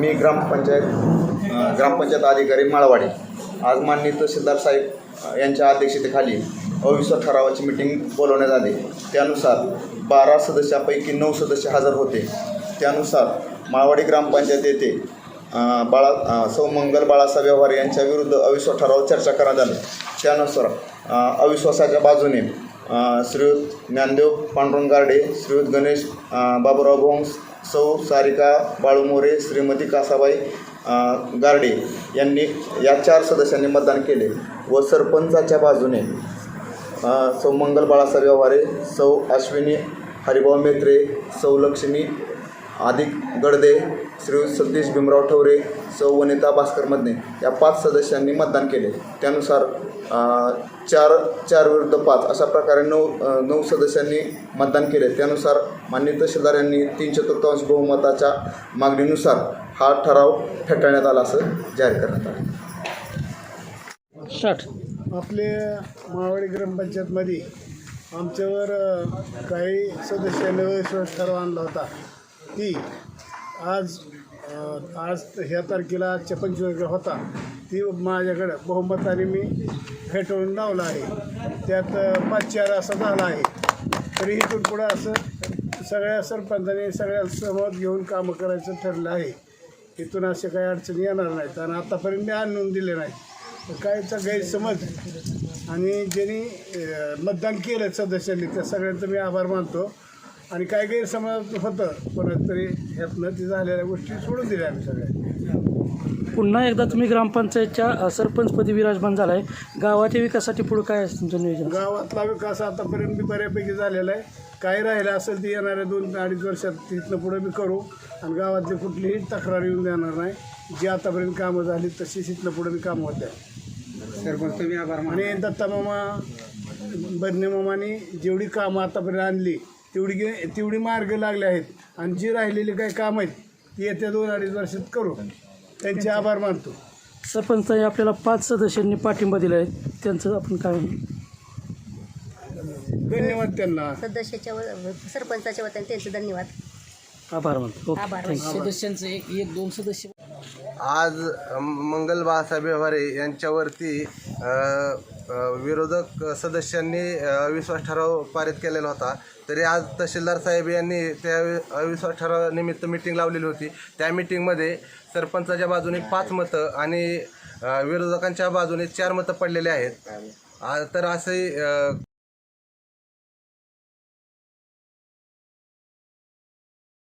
मी ग्रामपंचायत ग्रामपंचायत अधिकारी माळवाडी. आज माननीय तहसीलदार साहेब यांच्या अध्यक्षतेखाली अविश्वास ठरावाची मिटिंग बोलवण्यात आली. त्यानुसार बारा सदस्यापैकी नऊ सदस्य हजर होते. त्यानुसार माळवाडी ग्रामपंचायत येथे बाळा सौ मंगल बाळासाहेब व्यवहार यांच्या विरुद्ध अविश्वास ठरावावर चर्चा करण्यात आली. त्यानुसार अविश्वासाच्या बाजूने श्रीयुत ज्ञानदेव पांडुरंग गार्डे श्रीयुत गणेश बाबुराव बाबूराव भोंस सौ सारिका बाळुमोरे श्रीमती कासाबाई गार्डे यांनी या चार सदस्यांनी मतदान केले व सरपंचाच्या बाजूने सौ मंगल बाळासाहेब व्यवहारे सौ अश्विनी हरिभाऊ मेत्रे सौ लक्ष्मी आदिक गडदे श्री सतीश भीमराव ठवरे सौ वनिता भास्कर मदने या पाच सदस्यांनी मतदान केले. त्यानुसार चार चार विरुद्ध पाच अशा प्रकारे नऊ नऊ सदस्यांनी मतदान केले. त्यानुसार माननीय तहसीलदार यांनी तीन चतुर्थांश बहुमताच्या मागणीनुसार हा ठराव फेटाळण्यात आला असं जाहीर करण्यात आलं. स्टार्ट आपले माळवाडी ग्रामपंचायतमध्ये आमच्यावर काही सदस्यांनी अविश्वास ठराव आणला होता. ती आज आज ह्या तारखेला आजच्या पंचवीस होता ती माझ्याकडं बहुमताने मी फेटवून लावला आहे. त्यात पाच चार असा झाला आहे. तरी इथून पुढं असं सगळ्या सरपंचाने सगळ्या सहमत घेऊन कामं करायचं ठरलं आहे. इथून असे काही अडचणी येणार नाहीत आणि आतापर्यंत मी आणून दिले नाही तर काहीचा गैरसमज आणि ज्यांनी मतदान केलं सदस्यांनी त्या सगळ्यांचं मी आभार मानतो. आणि काय गैरसमज होतं कोणाच तरी ह्यातनं ती झालेल्या गोष्टी सोडून दिल्या आम्ही सगळ्या. पुन्हा एकदा तुम्ही ग्रामपंचायतच्या सरपंचपदी विराजमान झालाय. गावाच्या विकासासाठी पुढे काय आहे तुमचं नियोजन? गावातला विकास आतापर्यंत बी बऱ्यापैकी झालेला आहे. काय राहिलं असेल ते येणाऱ्या दोन अडीच वर्षात तिथनं पुढे मी करू. आणि गावातली कुठलीही तक्रार येऊन देणार नाही. जी आतापर्यंत कामं झाली तशी तिथनं पुढे मी कामं होत्या. सरपंच तुम्ही आभार आणि दत्ता मामा बदने मामाने जेवढी कामं आतापर्यंत आणली तेवढी गे तेवढी मार्ग लागले आहेत. आणि जी राहिलेली काही कामं आहेत ती येत्या दोन अडीच वर्षात करू. त्यांचे आभार मानतो. सरपंचांनी आपल्याला पाच सदस्यांनी पाठिंबा दिला आहे त्यांचं आपण काय धन्यवाद त्यांना. सदस्याच्या व- सरपंचाच्या वतीने त्यांचे धन्यवाद. आभार मानतो ओके आभार थँक्यू सदस्यांचं एक एक दोन सदस्य आज मंगल बाळासाहेब व्यवहारे यांच्यावरती अ, विरोधक सदस्यांनी अविश्वास ठराव पारित केलेला होता. तरी आज तहसीलदार साहेब यांनी त्या अविश्वास ठरावानिमित्त मिटिंग लावलेली होती. त्या मिटिंगमध्ये सरपंचाच्या बाजूने पाच मतं आणि विरोधकांच्या बाजूने चार मतं पडलेले आहेत. तर असे